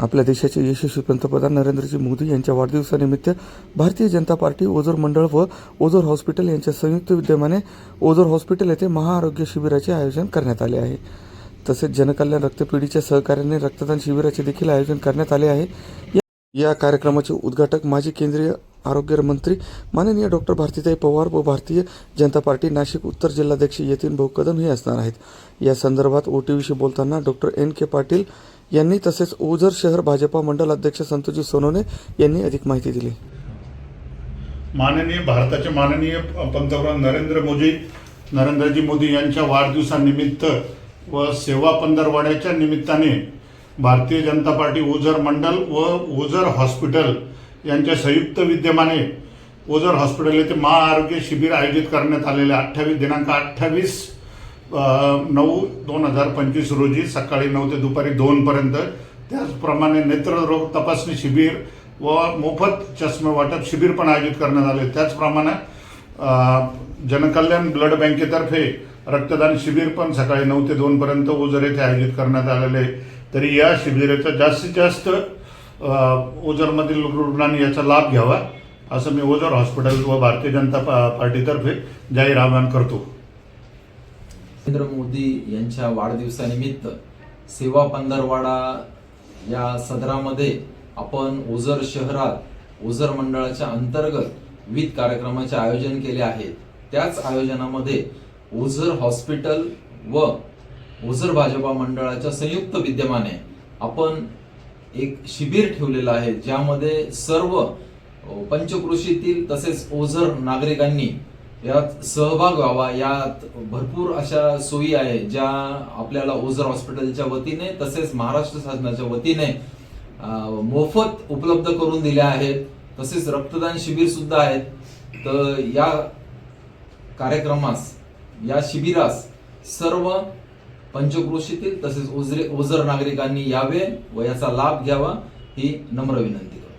आपल्या देशाचे यशस्वी पंतप्रधान नरेंद्रजी मोदी यांच्या वाढदिवसानिमित्त भारतीय जनता पार्टी ओझर मंडळ व ओझर हॉस्पिटल यांच्या संयुक्त विद्यमाने ओझर हॉस्पिटल येथे महाआरोग्य शिबिराचे आयोजन करण्यात आले आहे. तसेच जनकल्याण रक्तपेढीच्या सहकार्याने रक्तदान शिबिराचे देखील आयोजन करण्यात आले आहे. या- या कार्यक्रमाचे उद्घाटक माजी केंद्रीय आरोग्य मंत्री माननीय डॉक्टर भारतीताई पवार व भारतीय जनता पार्टी नाशिक उत्तर जिल्हाध्यक्ष यतीन भाऊ कदम हे असणार आहेत. या संदर्भात ओटीव्हीशी बोलताना डॉक्टर एन के पाटील यांनी तसेच ओझर शहर भाजपा मंडल अध्यक्ष संतोजी सोनवणे यांनी अधिक माहिती दिली. माननीय भारताचे माननीय पंतप्रधान नरेंद्र मोदी नरेंद्रजी मोदी यांच्या वाढदिवसानिमित्त व सेवा पंधरवाड्याच्या निमित्ताने भारतीय जनता पार्टी ओझर मंडल व ओझर हॉस्पिटल यांच्या संयुक्त विद्यमाने ओझर हॉस्पिटल येथे महाआरोग्य शिबिर आयोजित करण्यात आलेले अठ्ठावीस दिनांक अठ्ठावीस नऊ दोन हजार पंचवीस रोजी सकाळी नऊ ते दुपारी दोनपर्यंत त्याचप्रमाणे नेत्ररोग तपासणी शिबिर व मोफत चष्मे वाटप शिबिर पण आयोजित करण्यात आले. त्याचप्रमाणे जनकल्याण ब्लड बँकेतर्फे रक्तदान शिबिर पण सकाळी नऊ ते दोनपर्यंत ओझर येथे आयोजित करण्यात आलेले. आहे. तरी या शिबिराचा जास्तीत जास्त ओझरमधील रुग्णांनी याचा लाभ घ्यावा असं मी ओझर हॉस्पिटल व भारतीय जनता पा- पार्टीतर्फे जाहीर आवाहन करतो. नरेंद्र मोदी यांच्या वाढदिवसानिमित्त सेवा पंधरवाडा या सदरामध्ये आपण ओझर शहरात ओझर मंडळाच्या अंतर्गत विविध कार्यक्रमाचे आयोजन केले आहे त्याच आयोजनामध्ये ओझर हॉस्पिटल व ओझर भाजपा मंडळाच्या संयुक्त विद्यमाने आपण एक शिबिर ठेवलेलं आहे ज्यामध्ये सर्व पंचकृषीतील तसेच ओझर नागरिकांनी यात सहभाग व्हावा. यात भरपूर अशा सोयी आहे ज्या आपल्याला ओझर हॉस्पिटलच्या वतीने तसेच महाराष्ट्र शासनाच्या वतीने मोफत उपलब्ध करून दिल्या आहेत. तसेच रक्तदान शिबिर सुद्धा आहेत. तर या कार्यक्रमास या शिबिरास सर्व पंचक्रोशीतील तसेच ओझरे ओझर नागरिकांनी यावे व याचा लाभ घ्यावा ही नम्र विनंती करतो.